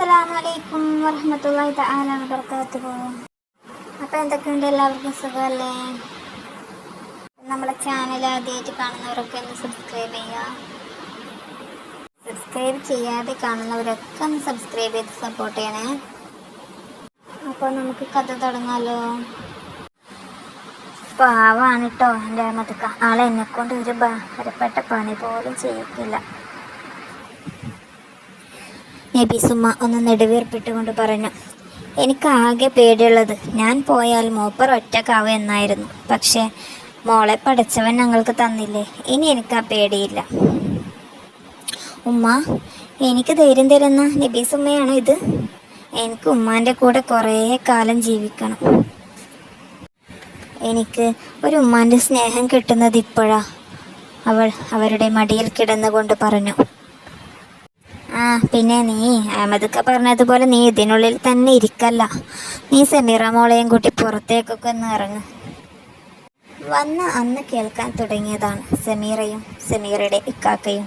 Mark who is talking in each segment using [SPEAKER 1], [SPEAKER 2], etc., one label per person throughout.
[SPEAKER 1] അസ്സലാമു അലൈക്കും വറഹ്മത്തുള്ളാഹി തആല വബറകാതുഹു. അപ്പോൾ എന്തൊക്കെയുണ്ട് എല്ലാവർക്കും സുഖമല്ലേ? നമ്മുടെ ചാനൽ ആദ്യമായിട്ട് കാണുന്നവരൊക്കെ ഒന്ന് സബ്സ്ക്രൈബ് ചെയ്യുക. സബ്സ്ക്രൈബ് ചെയ്യാതെ കാണുന്നവരൊക്കെ ഒന്ന് സബ്സ്ക്രൈബ് ചെയ്ത് സപ്പോർട്ട് ചെയ്യണേ. അപ്പോൾ നമുക്ക് കഥ തുടങ്ങാലോ. പാവാണ് കേട്ടോ എന്റെ അഹമ്മദക്ക ആളെ എന്നെക്കൊണ്ട് ഒരു ഭാരപ്പെട്ട പണി പോലും ചെയ്യിക്കില്ല നബീസുമ്മ ഒന്ന് നെടുവീർപ്പിട്ടുകൊണ്ട് പറഞ്ഞു എനിക്ക് ആകെ പേടിയുള്ളത് ഞാൻ പോയാൽ മൂപ്പർ ഒറ്റക്കാവും എന്നായിരുന്നു. പക്ഷേ മോളെ പഠിച്ചവൻ ഞങ്ങൾക്ക് തന്നില്ലേ? ഇനി എനിക്ക് ആ പേടിയില്ല. ഉമ്മ എനിക്ക് ധൈര്യം തരുന്ന നബീസുമ്മയാണോ ഇത്? എനിക്ക് ഉമ്മാന്റെ കൂടെ കുറേ കാലം ജീവിക്കണം. എനിക്ക് ഒരു ഉമ്മാന്റെ സ്നേഹം കിട്ടുന്നത് ഇപ്പോഴാ. അവൾ അവരുടെ മടിയിൽ കിടന്നുകൊണ്ട് പറഞ്ഞു ആ പിന്നെ നീ അഹമ്മദൊക്കെ പറഞ്ഞതുപോലെ നീ ഇതിനുള്ളിൽ തന്നെ ഇരിക്കല്ല. നീ സമീറ മോളെയും കൂട്ടി പുറത്തേക്കൊക്കെ ഒന്ന് ഇറങ്ങ്. വന്ന് അന്ന് കേൾക്കാൻ തുടങ്ങിയതാണ് സമീറയും സമീറയുടെ ഇക്കാക്കയും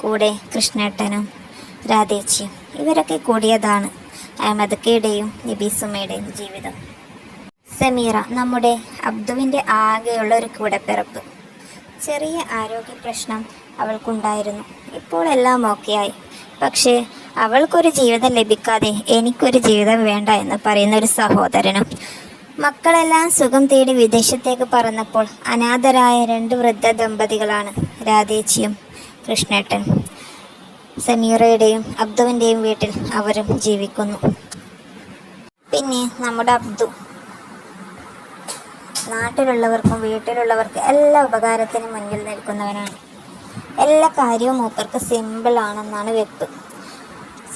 [SPEAKER 1] കൂടെ കൃഷ്ണേട്ടനും രാധേച്ചിയും. ഇവരൊക്കെ കൂടിയതാണ് അഹമ്മദക്കയുടെയും നബീസുമ്മയുടെയും ജീവിതം. സമീറ നമ്മുടെ അബ്ദുവിന്റെ ആകെയുള്ള ഒരു കൂടപ്പിറപ്പ്. ചെറിയ ആരോഗ്യ പ്രശ്നം അവൾക്കുണ്ടായിരുന്നു. ഇപ്പോൾ എല്ലാം ഓക്കെയായി. പക്ഷേ അവൾക്കൊരു ജീവിതം ലഭിക്കാതെ എനിക്കൊരു ജീവിതം വേണ്ട എന്ന് പറയുന്ന ഒരു സഹോദരനും. മക്കളെല്ലാം സുഖം തേടി വിദേശത്തേക്ക് പറന്നപ്പോൾ അനാഥരായ രണ്ട് വൃദ്ധ ദമ്പതികളാണ് രാധേച്ചിയും കൃഷ്ണേട്ടൻ. സമീറയുടെയും അബ്ദുവിന്റെയും വീട്ടിൽ അവരും ജീവിക്കുന്നു. പിന്നെ നമ്മുടെ അബ്ദു. നാട്ടിലുള്ളവർക്കും വീട്ടിലുള്ളവർക്കും എല്ലാ ഉപകാരത്തിനും മുന്നിൽ നിൽക്കുന്നവനാണ്. എല്ലാ കാര്യവും മൂപ്പർക്ക് സിമ്പിൾ ആണെന്നാണ് വെപ്പ്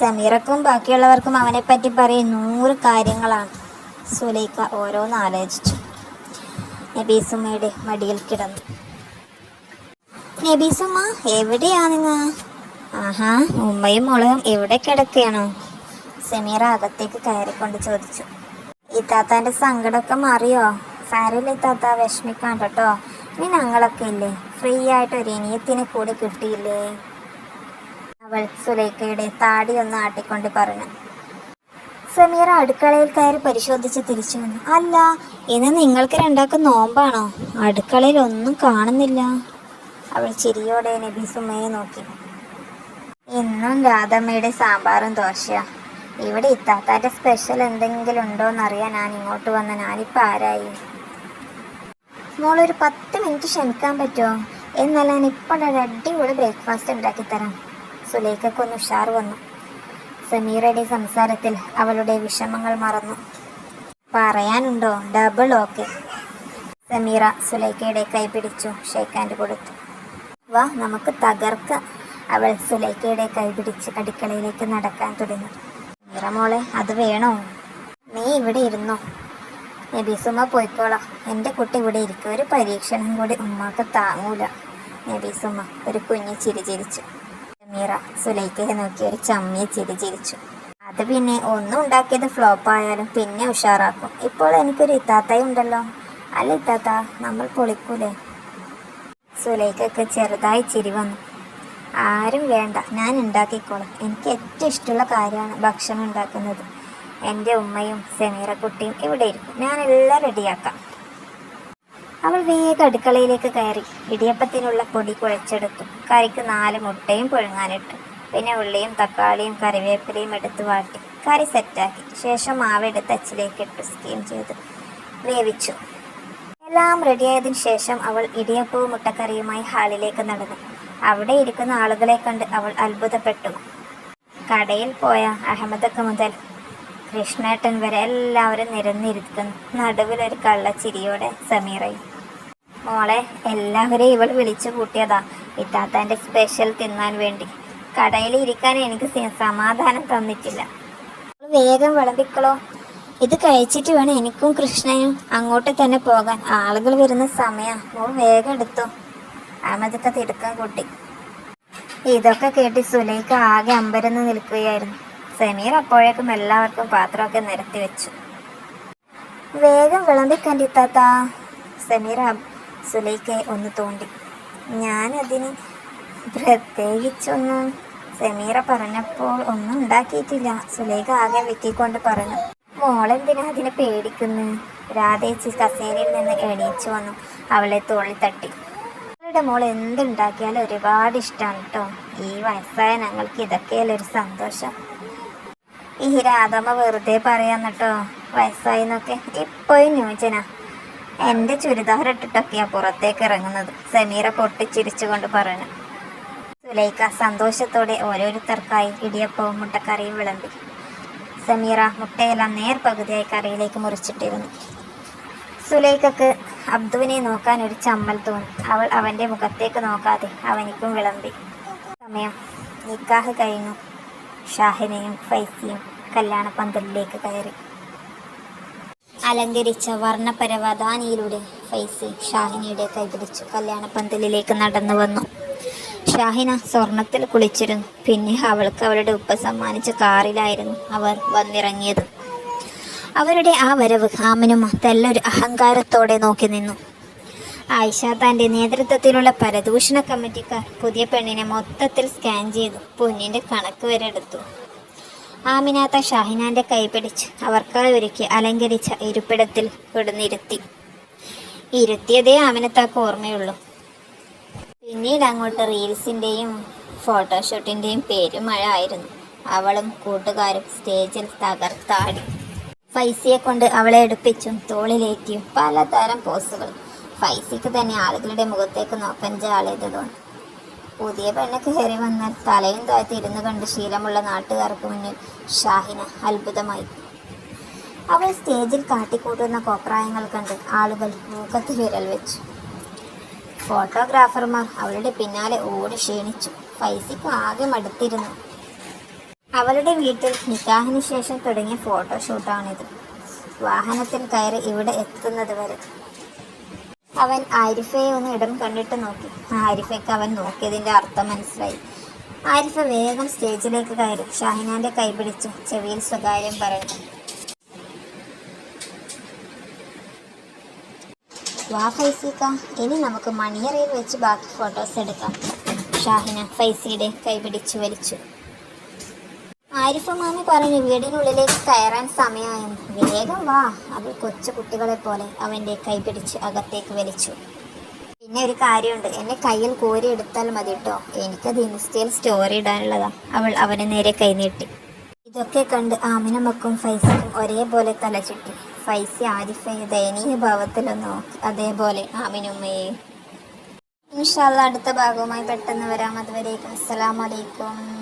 [SPEAKER 1] സമീറക്കും ബാക്കിയുള്ളവർക്കും അവനെപ്പറ്റി പറയും നൂറ് കാര്യങ്ങളാണ്. സുലൈക്ക ഓരോന്ന് ആലോചിച്ചു. നബീസുമ്മയുടെ മടിയിൽ കിടന്നു. നബീസുമ്മ എവിടെയാ നിങ്ങ ആഹാ ഉമ്മയും മുളകും എവിടെ കിടക്കുകയാണോ സമീറ അകത്തേക്ക് കയറിക്കൊണ്ട് ചോദിച്ചു. ഇത്താത്താന്റെ സങ്കടമൊക്കെ മാറിയോ? സാരമില്ല ഇത്താത്ത വിഷമിക്കാൻ കേട്ടോ. ഇനി ഞങ്ങളൊക്കെ ഇല്ലേ? ഫ്രീ ആയിട്ട് ഒരു ഇനിയത്തിനെ കൂടി കിട്ടിയില്ലേ? അവൾ സുലൈഖയുടെ താടി ഒന്ന് ആട്ടിക്കൊണ്ട് പറഞ്ഞു. സമീറ അടുക്കളയിൽ കയറി പരിശോധിച്ച് തിരിച്ചു വന്നു. അല്ല ഇന്ന് നിങ്ങൾക്ക് രണ്ടാക്കും നോമ്പാണോ? അടുക്കളയിൽ ഒന്നും കാണുന്നില്ല. അവൾ ചിരിയോടെ നബീസുമ്മയെ നോക്കി. ഇന്നും രാധമ്മയുടെ സാമ്പാറും ദോശയാ. ഇവിടെ ഇത്താത്താന്റെ സ്പെഷ്യൽ എന്തെങ്കിലും ഉണ്ടോ എന്നറിയാൻ ഞാൻ ഇങ്ങോട്ട് വന്ന ഞാനിപ്പോൾ ആരായി? മോളൊരു പത്ത് മിനിറ്റ് ക്ഷമിക്കാൻ പറ്റുമോ? എന്നാൽ ഞാൻ ഇപ്പോൾ ഒരു അടിപൊളി ബ്രേക്ക്ഫാസ്റ്റ് ഉണ്ടാക്കി തരാം. സുലേഖക്കൊന്ന് ഉഷാർ വന്നു. സമീറയുടെ സംസാരത്തിൽ അവളുടെ വിഷമങ്ങൾ മറന്നു. പറയാനുണ്ടോ? ഡബിൾ ഓക്കെ സമീറ സുലൈഖയുടെ കൈ പിടിച്ചു ഷേക്ക് ഹാൻഡ് കൊടുത്തു. വാ നമുക്ക് തകർക്ക. അവൾ സുലൈഖയുടെ കൈ പിടിച്ച് അടുക്കളയിലേക്ക് നടക്കാൻ തുടങ്ങി. സമീറ മോളെ അത് വേണോ? നീ ഇവിടെ ഇരുന്നോ. നബീസുമ്മ പോയിക്കോളാം. എന്റെ കുട്ടി ഇവിടെ ഇരിക്കും. ഒരു പരീക്ഷണം കൂടി ഉമ്മാക്ക് താങ്ങൂല. നബീസുമ്മ ഒരു കുഞ്ഞ് ചിരി ചിരിച്ചു. മീറ സുലൈക്കയെ നോക്കി ഒരു ചമ്മിയ ചിരി ചിരിച്ചു. അത് പിന്നെ ഒന്നും ഉണ്ടാക്കിയത് ഫ്ലോപ്പ് ആയാലും പിന്നെ ഉഷാറാക്കും. ഇപ്പോൾ എനിക്കൊരു ഇത്താത്തായി ഉണ്ടല്ലോ. അല്ല ഇത്താത്ത നമ്മൾ പൊളിക്കൂലേ? സുലൈക്കൊക്കെ ചെറുതായി ചിരി വന്നു. ആരും വേണ്ട ഞാൻ ഉണ്ടാക്കിക്കോളാം. എനിക്ക് ഏറ്റവും ഇഷ്ടമുള്ള കാര്യമാണ് ഭക്ഷണം ഉണ്ടാക്കുന്നത്. എന്റെ ഉമ്മയും സെമീറക്കുട്ടിയും ഇവിടെ ഇരിക്കും. ഞാനെല്ലാം റെഡിയാക്കാം. അവൾ വേഗം അടുക്കളയിലേക്ക് കയറി ഇടിയപ്പത്തിനുള്ള പൊടി കുഴച്ചെടുത്തു. കറിക്ക് നാല് മുട്ടയും പുഴുങ്ങാനിട്ടു. പിന്നെ ഉള്ളിയും തക്കാളിയും കറിവേപ്പിലയും എടുത്ത് വാട്ടി. കറി സെറ്റാക്കി. ശേഷം മാവെടുത്ത് അച്ചിലേക്ക് ഇട്ട് സ്കീം ചെയ്ത്. വേവിച്ചു. എല്ലാം റെഡിയായതിന് ശേഷം അവൾ ഇടിയപ്പവും മുട്ടക്കറിയുമായി ഹാളിലേക്ക് നടന്നു. അവിടെ ഇരിക്കുന്ന ആളുകളെ കണ്ട് അവൾ അത്ഭുതപ്പെട്ടു. കടയിൽ പോയ അഹമ്മദൊക്കെ മുതൽ കൃഷ്ണേട്ടൻ വരെ എല്ലാവരും നിരന്നിരിക്കുന്നു. നടുവിലൊരു കള്ളച്ചിരിയോടെ സമീറയും. മോളെ എല്ലാവരെയും ഇവൾ വിളിച്ചു കൂട്ടിയതാ. ഇത്താത്താന്റെ സ്പെഷ്യൽ തിന്നാൻ വേണ്ടി. കടയിൽ ഇരിക്കാൻ എനിക്ക് സമാധാനം തന്നിട്ടില്ല. വേഗം വിളമ്പിക്കളോ. ഇത് കഴിച്ചിട്ട് വേണം എനിക്കും കൃഷ്ണനും അങ്ങോട്ട് തന്നെ പോകാൻ. ആളുകൾ വരുന്ന സമയം. മോൾ വേഗം എടുത്തു. അഹമ്മദൊക്കെ തിടുക്കം കൂട്ടി. ഇതൊക്കെ കേട്ട് സുലൈക്ക് ആകെ അമ്പരന്ന് നിൽക്കുകയായിരുന്നു. സമീർ അപ്പോഴേക്കും എല്ലാവർക്കും പാത്രമൊക്കെ നിരത്തി വെച്ചു. വേഗം വിളമ്പിക്കണ്ടിത്താത്ത സമീർ അബ് സുലൈക്കെ ഒന്ന് തോണ്ടി. ഞാനതിന് പ്രത്യേകിച്ചൊന്നും സെമീറ പറഞ്ഞപ്പോൾ ഒന്നും ഉണ്ടാക്കിയിട്ടില്ല. സുലേഖ ആകെ വെക്കിക്കൊണ്ട് പറഞ്ഞു. മോളെന്തിനാ അതിനെ പേടിക്കുന്നു? രാധേച്ചി കസേരയിൽ നിന്ന് എണീച്ചു വന്നു. അവളെ തോളിൽ തട്ടി. അവളുടെ മോൾ എന്തുണ്ടാക്കിയാലും ഒരുപാട് ഇഷ്ടമാണ് കേട്ടോ ഈ വയസ്സായ ഞങ്ങൾക്ക് ഇതൊക്കെയല്ലേ ഒരു സന്തോഷം. ഈ രാധമ്മ വെറുതെ പറയാന്നിട്ടോ വയസ്സായി എന്നൊക്കെ. ഇപ്പോഴും ന്യൂജന. എന്റെ ചുരിദാർ ഇട്ടിട്ടൊക്കെയാ പുറത്തേക്ക് ഇറങ്ങുന്നത്. സമീറ പൊട്ടിച്ചിരിച്ചുകൊണ്ട് പറഞ്ഞു സുലൈക്ക സന്തോഷത്തോടെ ഓരോരുത്തർക്കായി ഇടിയപ്പവും മുട്ടക്കറിയും വിളമ്പി. സമീറ മുട്ടയെല്ലാം നേർ പകുതിയായി കറിയിലേക്ക് മുറിച്ചിട്ടിരുന്നു. സുലൈക്കക്ക് അബ്ദുവിനെ നോക്കാൻ ഒരു ചമ്മൽ തോന്നി. അവൾ അവന്റെ മുഖത്തേക്ക് നോക്കാതെ അവനിക്കും വിളമ്പി. സമയം നിക്കാഹ് കഴിഞ്ഞു. ഷാഹിനയും ഫൈസിയും കല്യാണ പന്തലിലേക്ക് കയറി. അലങ്കരിച്ച വർണപരവധാനിയിലൂടെ ഫൈസി ഷാഹിനിയുടെ കൈപിടിച്ചു കല്യാണ പന്തലിലേക്ക് നടന്നു വന്നു. ഷാഹിന സ്വർണത്തിൽ കുളിച്ചിരുന്നു. പിന്നെ അവൾക്ക് അവളുടെ ഉപ്പ സമ്മാനിച്ച കാറിലായിരുന്നു അവർ വന്നിറങ്ങിയത്. അവരുടെ ആ വരവ് ആമിനുമ തെല്ലൊരു അഹങ്കാരത്തോടെ നോക്കി നിന്നു. ആയിഷ തന്റെ നേതൃത്വത്തിലുള്ള പരദൂഷണ കമ്മിറ്റിക്കാർ പുതിയ പെണ്ണിനെ മൊത്തത്തിൽ സ്കാൻ ചെയ്തു. പൊന്നിന്റെ കണക്ക് വരെ എടുത്തു. ആമിനാത്ത ഷാഹിനാന്റെ കൈപിടിച്ച് അവർക്കായി ഒരുക്കി അലങ്കരിച്ച ഇരിപ്പിടത്തിൽ കിടന്നിരുത്തി ഇരുത്തിയതേ ആമിനത്താക്ക് ഓർമ്മയുള്ളൂ. പിന്നീട് അങ്ങോട്ട് റീൽസിന്റെയും ഫോട്ടോഷൂട്ടിന്റെയും പേരുമഴ ആയിരുന്നു. അവളും കൂട്ടുകാരും സ്റ്റേജിൽ തകർത്താടി. പൈസയെ കൊണ്ട് അവളെ എടുപ്പിച്ചും തോളിലേറ്റിയും പലതരം പോസുകൾ. ഫൈസിക്ക് തന്നെ ആളുകളുടെ മുഖത്തേക്ക് നോക്കാൻ ജാളിയത് തോന്നി പുതിയ പെണ്ണ് കയറി വന്ന തലയും താഴ്ത്തി ഇരുന്ന് കണ്ട് ശീലമുള്ള നാട്ടുകാർക്ക് മുന്നിൽ ഷാഹിന അത്ഭുതമായി. അവൾ സ്റ്റേജിൽ കാട്ടിക്കൂട്ടുന്ന കോപ്രായങ്ങൾ കണ്ട് ആളുകൾ മൂക്കത്ത് വിരൽ വെച്ചു. ഫോട്ടോഗ്രാഫർമാർ അവളുടെ പിന്നാലെ ഓടി ക്ഷീണിച്ചു. ഫൈസിക്ക് ആകെ മടുത്തിരുന്നു. അവളുടെ വീട്ടിൽ നിക്കാഹിന് ശേഷം തുടങ്ങിയ ഫോട്ടോഷൂട്ടാണിത്. വാഹനത്തിൽ കയറി ഇവിടെ എത്തുന്നത് വരെ അവൻ ആരിഫയെ ഒന്ന് ഇടം കണ്ടിട്ട് നോക്കി. ആരിഫയ്ക്ക് അവൻ നോക്കിയതിന്റെ അർത്ഥം മനസ്സിലായി. ആരിഫ വേഗം സ്റ്റേജിലേക്ക് കയറി. ഷാഹിനാന്റെ കൈ പിടിച്ച് ചെവിയിൽ സ്വകാര്യം പറഞ്ഞു വാ ഫൈസിക്ക ഇനി നമുക്ക് മണിയറയിൽ വെച്ച് ബാക്കി ഫോട്ടോസ് എടുക്കാം. ഷാഹിന ഫൈസിയുടെ കൈ പിടിച്ചു വലിച്ചു. ആരിഫ മാമി പറഞ്ഞു വീടിനുള്ളിലേക്ക് കയറാൻ സമയമായെന്ന്. വേഗം വാ. അവൾ കൊച്ചു കുട്ടികളെ പോലെ അവന്റെ കൈ പിടിച്ച് അകത്തേക്ക് വലിച്ചു. പിന്നെ ഒരു കാര്യമുണ്ട്. എന്നെ കയ്യിൽ കോരി എടുത്താൽ മതി കേട്ടോ എനിക്കത് ഇൻസ്റ്റയിൽ സ്റ്റോറി ഇടാനുള്ളതാ. അവൾ അവനെ നേരെ കൈനീട്ടി ഇതൊക്കെ കണ്ട് ആമിനമ്മക്കും ഫൈസക്കും ഒരേപോലെ തല ചുറ്റി ഫൈസി ആരിഫയെ ദയനീയ ഭാവത്തിലൊന്ന് നോക്കി. അതേപോലെ ആമിനുമ്മയെയും ഇൻഷാല്ല അടുത്ത ഭാഗവുമായി പെട്ടെന്ന് വരാം. അതുവരേക്കും. അസ്സലാമലൈക്കും